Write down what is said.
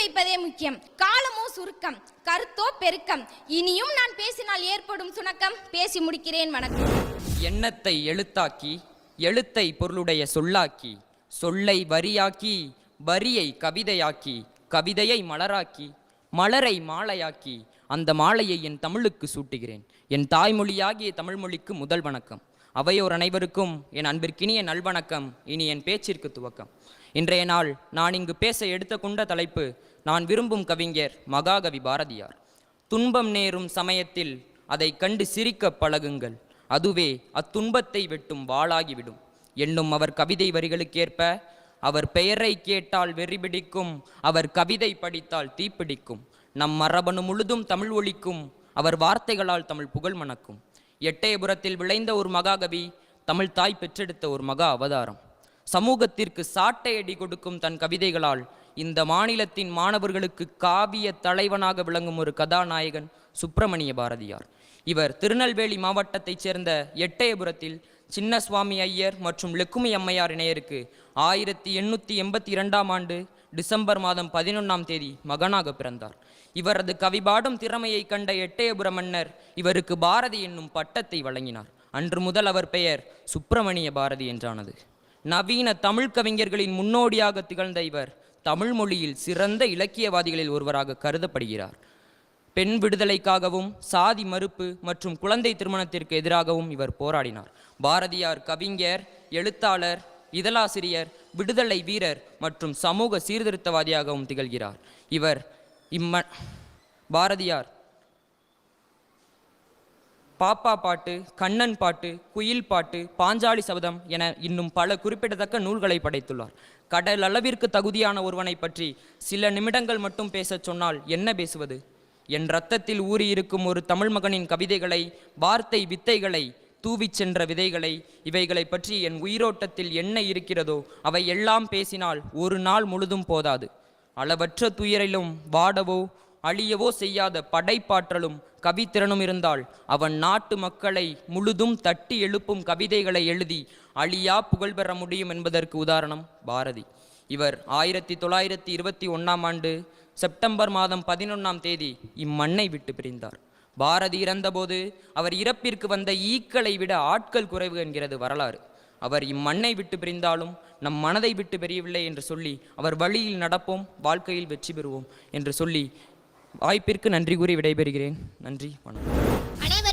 வைப்பதே முக்கியம். காலமோ சுருக்கம் கருத்தோ பெருக்கம். இனியும் நான் பேசினால் ஏற்படும் சுணக்கம். பேசி முடிக்கிறேன் வணக்கம். எண்ணத்தை எழுத்தாக்கி எழுத்தை பொருளுடைய சொல்லாக்கி சொல்லை வரியாக்கி வரியை கவிதையாக்கி கவிதையை மலராக்கி மலரை மாலையாக்கி அந்த மாலையை என் தமிழுக்கு சூட்டுகிறேன். என் தாய்மொழியாகிய தமிழ்மொழிக்கு முதல் வணக்கம். அவையோர் அனைவருக்கும் என் அன்பிற்கினிய நல்வணக்கம். இனி என் பேச்சிற்கு துவக்கம். இன்றைய நாள் நான் இங்கு பேச எடுத்துக்கொண்ட தலைப்பு நான் விரும்பும் கவிஞர் மகாகவி பாரதியார். துன்பம் நேரும் சமயத்தில் அதை கண்டு சிரிக்க பழகுங்கள். அதுவே அத்துன்பத்தை வெட்டும் வாளாகிவிடும். என்னும் அவர் கவிதை வரிகளுக்கேற்ப அவர் பெயரை கேட்டால் வெறி பிடிக்கும் அவர் கவிதை படித்தால் தீப்பிடிக்கும். நம் மரபணு முழுதும் தமிழ் ஒலிக்கும் அவர் வார்த்தைகளால் தமிழ் புகழ் மணக்கும். எட்டயபுரத்தில் விளைந்த ஒரு மகாகவி தமிழ் தாய் பெற்றெடுத்த ஒரு மகா அவதாரம். சமூகத்திற்கு சாட்டையடி கொடுக்கும் தன் கவிதைகளால் இந்த மாநிலத்தின் மாணவர்களுக்கு காவிய தலைவனாக விளங்கும் ஒரு கதாநாயகன் சுப்பிரமணிய பாரதியார். இவர் திருநெல்வேலி மாவட்டத்தைச் சேர்ந்த எட்டயபுரத்தில் சின்னசுவாமி ஐயர் மற்றும் லெக்குமி அம்மையார் இணையருக்கு ஆயிரத்தி எண்ணூற்றி எண்பத்தி இரண்டாம் ஆண்டு டிசம்பர் மாதம் பதினொன்றாம் தேதி மகனாக பிறந்தார். இவரது கவிபாடும் திறமையை கண்ட எட்டயபுர மன்னர் இவருக்கு பாரதி என்னும் பட்டத்தை வழங்கினார். அன்று முதல் அவர் பெயர் சுப்பிரமணிய பாரதி என்றானது. நவீன தமிழ் கவிஞர்களின் முன்னோடியாக திகழ்ந்த இவர் தமிழ் மொழியில் சிறந்த இலக்கியவாதிகளில் ஒருவராக கருதப்படுகிறார். பெண் விடுதலைக்காகவும் சாதி மறுப்பு மற்றும் குழந்தை திருமணத்திற்கு எதிராகவும் இவர் போராடினார். பாரதியார் கவிஞர் எழுத்தாளர் இதழாசிரியர் விடுதலை வீரர் மற்றும் சமூக சீர்திருத்தவாதியாகவும் திகழ்கிறார். இவர் இம்ம பாரதியார் பாப்பா பாட்டு கண்ணன் பாட்டு குயில் பாட்டு பாஞ்சாலி சபதம் என இன்னும் பல குறிப்பிடத்தக்க நூல்களை படைத்துள்ளார். கடல் அளவிற்கு தகுதியான ஒருவனை பற்றி சில நிமிடங்கள் மட்டும் பேசச் சொன்னால் என்ன பேசுவது? என் இரத்தத்தில் ஊறியிருக்கும் ஒரு தமிழ் மகனின் கவிதைகளை வார்த்தை வித்தைகளை தூவிச் சென்ற விதைகளை இவைகளை பற்றி என் உயிரோட்டத்தில் என்ன இருக்கிறதோ அவை எல்லாம் பேசினால் ஒரு நாள் முழுதும் போதாது. அளவற்ற துயரிலும் வாடவோ அழியவோ செய்யாத படைப்பாற்றலும் கவித்திறனும் இருந்தால் அவன் நாட்டு மக்களை முழுதும் தட்டி எழுப்பும் கவிதைகளை எழுதி அழியா புகழ் பெற முடியும் என்பதற்கு உதாரணம் பாரதி. இவர் ஆயிரத்தி தொள்ளாயிரத்தி இருபத்தி ஒன்றாம் ஆண்டு செப்டம்பர் மாதம் பதினொன்றாம் தேதி இம்மண்ணை விட்டு பிரிந்தார். பாரதி இறந்தபோது அவர் இறப்பிற்கு வந்த ஈக்களை விட ஆட்கள் குறைவு என்கிறது வரலாறு. அவர் இம்மண்ணை விட்டு பிரிந்தாலும் நம் மனதை விட்டு பெரியவில்லை என்று சொல்லி அவர் வழியில் நடப்போம் வாழ்க்கையில் வெற்றி பெறுவோம் என்று சொல்லி வாய்ப்பிற்கு நன்றி கூறி விடைபெறுகிறேன். நன்றி வணக்கம்.